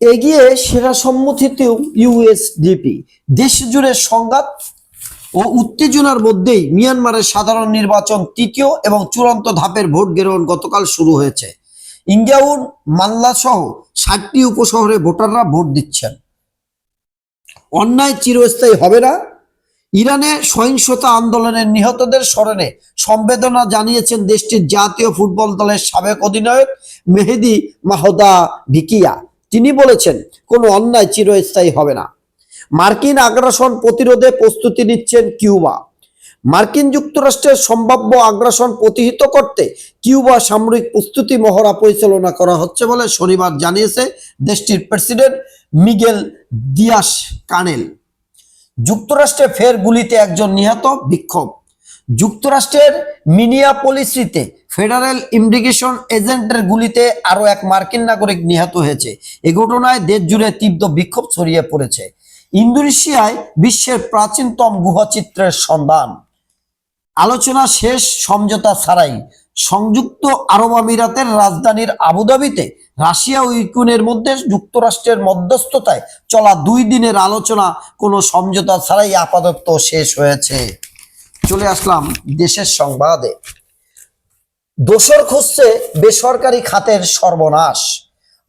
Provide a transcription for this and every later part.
এগিয়ে সেরা সম্মতিতেও ইউএসডিপি দেশ জুড়ে সংঘাত ও উত্তেজনার মধ্যেই মিয়ানমারের সাধারণ নির্বাচন তৃতীয় এবং চূড়ান্ত ধাপের ভোট গ্রহণ গতকাল শুরু হয়েছে। ইন্ডিয়াউন মাল্লা সহ ষাটটি উপশহরে ভোটাররা ভোট দিচ্ছেন। অন্যায় চিরস্থায়ী হবে না। ইরানে সহিংসতা আন্দোলনের নিহতদের স্মরণে সম্বেদনা জানিয়েছেন দেশটির জাতীয় ফুটবল দলের সাবেক অধিনায়ক মেহেদি মাহদা ভিকিয়া তিনি বলেছেন, কোনো অন্যায় চিরস্থায়ী হবে না। মার্কিন আগ্রাসন প্রতিরোধে প্রস্তুতি নিচ্ছেন কিউবা। মার্কিন যুক্তরাষ্ট্রের সম্ভাব্য আগ্রাসন প্রতিহিত করতে কিউবা সামরিক প্রস্তুতি মহড়া পরিচালনা করা হচ্ছে বলে শনিবার জানিয়েছে দেশটির প্রেসিডেন্ট মিগেল দিয়াস কানেল যুক্তরাষ্ট্রে ফের গুলিতে একজন নিহত, বিক্ষোভ। যুক্তরাষ্ট্রের মিনিয়াপলিসিতে ফেডারেল ইমিগ্রেশন এজেন্টের গুলিতে আরও এক মার্কিন নাগরিক নিহত হয়েছে। এ ঘটনায় দেশ জুড়ে তীব্র বিক্ষোভ ছড়িয়ে পড়েছে। ইন্দোনেশিয়ায় বিশ্বের প্রাচীনতম গুহচিত্রের সন্ধান। আলোচনা শেষ, সমঝোতা ছাড়াই। সংযুক্ত আরব আমিরাতের রাজধানীর আবুধাবিতে রাশিয়া ও ইউক্রেনের মধ্যে যুক্তরাষ্ট্রের মধ্যস্থতায় চলা দুই দিনের আলোচনা কোনো সমঝোতা ছাড়াই আপাতত শেষ হয়েছে। চলে আসলাম দেশের সংবাদে। দোসর খুঁজছে বেসরকারি খাতের সর্বনাশ।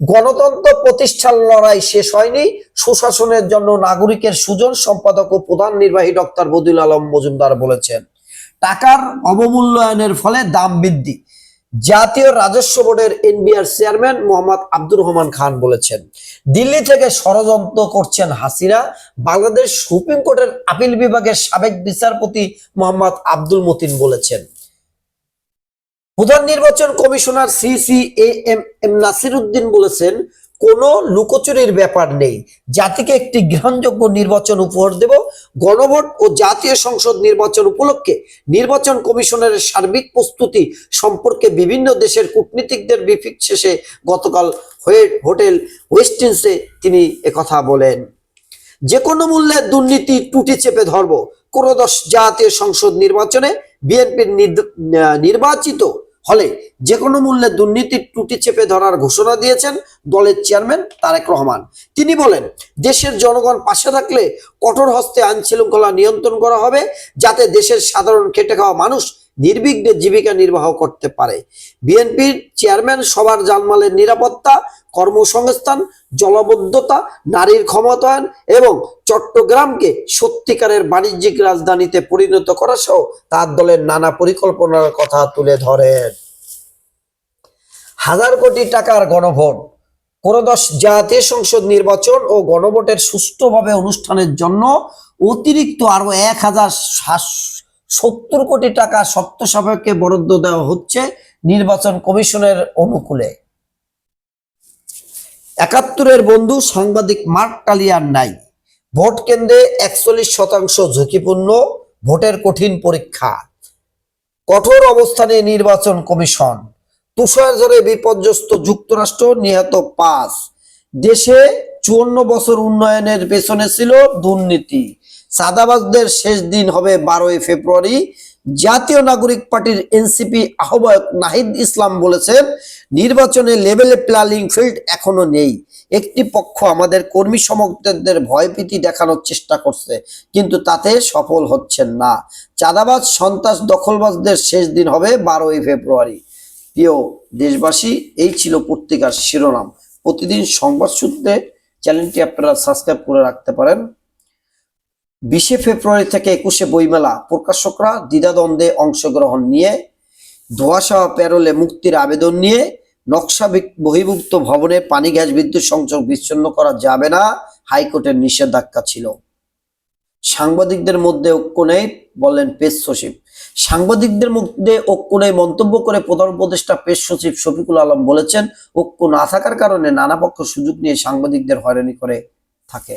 গণতন্ত্র প্রতিষ্ঠার লড়াই শেষ হয়নি। সুশাসনের জন্য নাগরিকের সুজন সম্পাদক ও প্রধান নির্বাহী ডক্টর বদিউল আলম মজুমদার বলেছেন, টাকার অবমূল্যায়নের ফলে দাম বৃদ্ধি। জাতীয় রাজস্ব বোর্ডের এনবিআর চেয়ারম্যান মোহাম্মদ আব্দুর রহমান খান বলেছেন, দিল্লি থেকে ষড়যন্ত্র করছেন হাসিনা। বাংলাদেশ সুপ্রিম কোর্টের আপিল বিভাগের সাবেক বিচারপতি মোহাম্মদ আব্দুল মতিন বলেছেন প্রধান নির্বাচন commissioner C C M M Nasir Uddin বলেছেন, কোনো লুকোচুরির ব্যাপার নেই। জাতিকে একটি গ্রহণযোগ্য নির্বাচন উপহার দেব। গণভোট ও জাতীয় সংসদ নির্বাচন উপলক্ষে নির্বাচন কমিশনের সার্বিক প্রস্তুতি সম্পর্কে বিভিন্ন দেশের কূটনীতিকদের বিফিক শেষে গতকাল হয়ে হোটেল ওয়েস্টিন্সে তিনি একথা বলেন। যে কোনো মূল্যে দুর্নীতি টুটি চেপে ধরব। ক্রোদশ জাতীয় সংসদ নির্বাচনে বিএনপির নির্বাচিত হলে যে কোনো মূল্যে দুর্নীতির টুটি চেপে ধরার ঘোষণা দিয়েছেন দলের চেয়ারম্যান তারেক রহমান। তিনি বলেন, দেশের জনগণ পাশে থাকলে কঠোর হস্তে আইন শৃঙ্খলা নিয়ন্ত্রণ করা হবে, যাতে দেশের সাধারণ খেটে খাওয়া মানুষ নির্বিঘ্নে জীবিকা নির্বাহ করতে পারে। বিএনপির চেয়ারম্যান সবার জানমালের নিরাপত্তা, কর্মসংস্থান, জলবদ্ধতা, নারীর ক্ষমতায়ন এবং চট্টগ্রামকে সত্যিকারের বাণিজ্যিক রাজধানীতে পরিণত করা সহ তার দলের নানা পরিকল্পনার কথা তুলে ধরেন। হাজার কোটি টাকার গণভোট কোনদশ জাতীয় সংসদ নির্বাচন ও গণভোটের সুষ্ঠুভাবে অনুষ্ঠানের জন্য অতিরিক্ত আরও এক হাজার সত্তর কোটি টাকা শর্ত সাপেক্ষে বরাদ্দ দেওয়া হচ্ছে নির্বাচন কমিশনের অনুকূলে। একাত্তরের বন্ধু সাংবাদিক মার্ক টালিয়ার নাই। ভোট কেন্দ্রে একচল্লিশ শতাংশ ঝুঁকিপূর্ণ, ভোটের কঠিন পরীক্ষা। কঠোর অবস্থানে নির্বাচন কমিশন। তুষার ঝড়ে বিপর্যস্ত যুক্তরাষ্ট্র নিহত পাঁচ। দেশে চুয়ান্ন বছর উন্নয়নের পেছনে ছিল দুর্নীতি। সাদাবাজদের শেষ দিন হবে বারোই ফেব্রুয়ারি। জাতীয় নাগরিক পার্টির এনসিপি আহ্বায়ক নাহিদ ইসলাম বলেছেন, নির্বাচনে লেভেলে প্লালিং ফিল্ড এখনও নেই। একটি পক্ষ আমাদের কর্মী সমর্থকদের ভয়ভীতি দেখানোর চেষ্টা করছে, কিন্তু তাতে সফল হচ্ছেন না। চাঁদাবাজ, সন্ত্রাস, দখলবাজদের শেষ দিন হবে বারোই ফেব্রুয়ারি। প্রিয় দেশবাসী, এই ছিল পত্রিকার শিরোনাম। প্রতিদিন সংবাদ সূত্রে চ্যানেলটি আপনারা সাবস্ক্রাইব করে রাখতে পারেন। বিশে ফেব্রুয়ারি থেকে একুশে বইমেলা প্রকাশকরা দ্বিধাদ্বন্দ্বে অংশগ্রহণ নিয়ে ধোয়াশা প্যারোলে মুক্তির আবেদন নিয়ে, নকশা বহির্ভুক্ত ভবনে পানি গ্যাস বিদ্যুৎ সংযোগ বিচ্ছিন্ন করা যাবে না হাইকোর্টের নিষেধাজ্ঞা ছিল। সাংবাদিকদের মধ্যে ঐক্য নেই বললেন পেশ সচিব। সাংবাদিকদের মধ্যে ঐক্য নেই মন্তব্য করে প্রধান উপদেষ্টা পেশ সচিব শফিকুল আলম বলেছেন, ঐক্য না থাকার কারণে নানা পক্ষ সুযোগ নিয়ে সাংবাদিকদের হয়রানি করে থাকে।